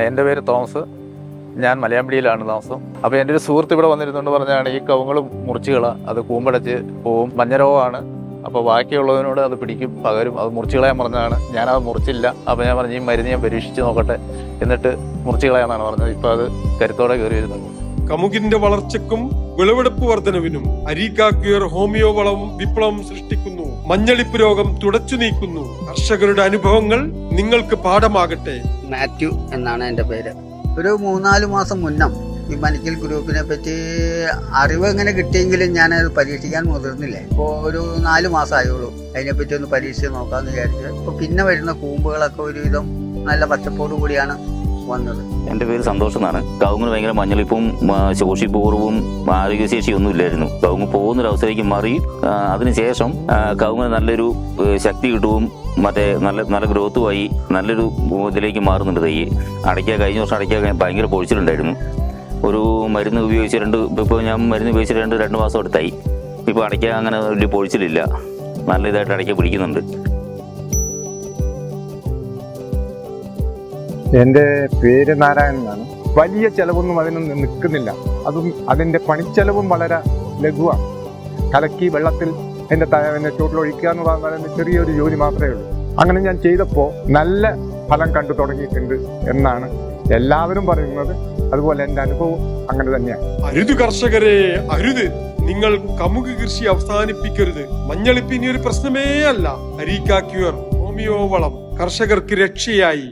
എന്റെ പേര് തോമസ്. ഞാൻ മലയാമ്പടിയിലാണ് താമസം. അപ്പോൾ എന്റെ ഒരു സുഹൃത്ത് ഇവിടെ വന്നിരുന്നുകൊണ്ട് പറഞ്ഞാണ് ഈ കവുങ്ങൾ മുറിച്ചുകള അത് കൂമ്പടച്ച് പോവും. മഞ്ഞരോഗമാണ് അപ്പോൾ ബാക്കിയുള്ളതിനോട് അത് പിടിക്കും പകരും. അത് മുറിച്ചുകളയാൻ കളയാൻ പറഞ്ഞതാണ്. ഞാനത് മുറിച്ചില്ല. അപ്പോൾ ഞാൻ പറഞ്ഞു ഈ മരുന്ന് ഞാൻ പരീക്ഷിച്ച് നോക്കട്ടെ. എന്നിട്ട് മുറിച്ചുകളയാന്നാണ് പറഞ്ഞത്. ഇപ്പോൾ അത് കരുത്തോടെ കയറി വരുന്നുണ്ട് കമുകിന്റെ വളർച്ചയ്ക്കും വിളവെടുപ്പ് വർധനവിനും അരീക്കാക്യുയർ ഹോമിയോ വളം വിപ്ലവം സൃഷ്ടിക്കുന്നു. മഞ്ഞളിപ്പ് രോഗം തുടച്ചു നീക്കുന്നു. കർഷകരുടെ അനുഭവങ്ങൾ നിങ്ങൾക്ക് പാഠമാകട്ടെ. മാത്യു എന്നാണ് എന്റെ പേര്. ഒരു മൂന്നാൽ മാസം മുന്നം ഈ മനിക്കൽ ഗ്രൂപ്പിനെ പറ്റി അറിവ് എങ്ങനെ കിട്ടിയെങ്കിലും ഞാൻ അത് പരീക്ഷിക്കാൻ മുതിർന്നില്ല. ഇപ്പോൾ ഒരു നാല് മാസമായുള്ളൂ. അതിനെപ്പറ്റി ഒന്ന് പരീക്ഷിച്ച് നോക്കാമെന്ന് വിചാരിച്ചു. ഇപ്പോൾ പിന്നെ വരുന്ന കൂമ്പുകളൊക്കെ ഒരുവിധം നല്ല പച്ചപ്പോടു കൂടിയാണ് വന്നത്. എന്റെ പേര് സന്തോഷം എന്നാണ്. കവുങ്ങിന് ഭയങ്കര മഞ്ഞളിപ്പും ശോഷിപൂർവവും ശോഷിപ്പ് കുറവും ആരോഗ്യശേഷി ഒന്നും ഇല്ലായിരുന്നു കവുങ്ങ് പോകുന്നൊരവസ്ഥയിലേക്ക് മാറി അതിനുശേഷം കവുങ്ങിന് നല്ലൊരു ശക്തി കിട്ടുകയും മറ്റേ നല്ല നല്ല ഗ്രോത്തുമായി നല്ലൊരു ഇതിലേക്ക് മാറുന്നുണ്ട് തൈ. അടയ്ക്കാൻ കഴിഞ്ഞ വർഷം അടയ്ക്കാൻ ഭയങ്കര പൊഴിച്ചിലുണ്ടായിരുന്നു. ഒരു മരുന്ന് ഉപയോഗിച്ച് രണ്ട് ഇപ്പോൾ ഞാൻ മരുന്ന് ഉപയോഗിച്ച് രണ്ട് രണ്ട് മാസം എടുത്തായി. ഇപ്പോൾ അടയ്ക്കാൻ അങ്ങനെ വലിയ പൊഴിച്ചിലില്ല. നല്ല ഇതായിട്ട് അടയ്ക്ക പിടിക്കുന്നുണ്ട്. എന്റെ പേര് നാരായണൻ എന്നാണ്. വലിയ ചിലവൊന്നും അതിനൊന്നും നിൽക്കുന്നില്ല. അതും അതിന്റെ പണിച്ചെലവും വളരെ ലഘുവാണ്. കലക്കി വെള്ളത്തിൽ എന്റെ എന്റെ ചോട്ടിലൊഴിക്കുക എന്ന് എന്റെ ചെറിയൊരു ജോലി മാത്രമേ ഉള്ളൂ. അങ്ങനെ ഞാൻ ചെയ്തപ്പോൾ നല്ല ഫലം കണ്ടു തുടങ്ങിയിട്ടുണ്ട് എന്നാണ് എല്ലാവരും പറയുന്നത്. അതുപോലെ എന്റെ അനുഭവം അങ്ങനെ തന്നെയാണ്. അരുത് കർഷകരെ അരുത്. നിങ്ങൾ കമുക് കൃഷി അവസാനിപ്പിക്കരുത്. മഞ്ഞളിപ്പ് ഇനി ഒരു പ്രശ്നമേ അല്ല. അരീക്കാക്യുയർ ഹോമിയോ വളം. കർഷകർക്ക് രക്ഷയായി.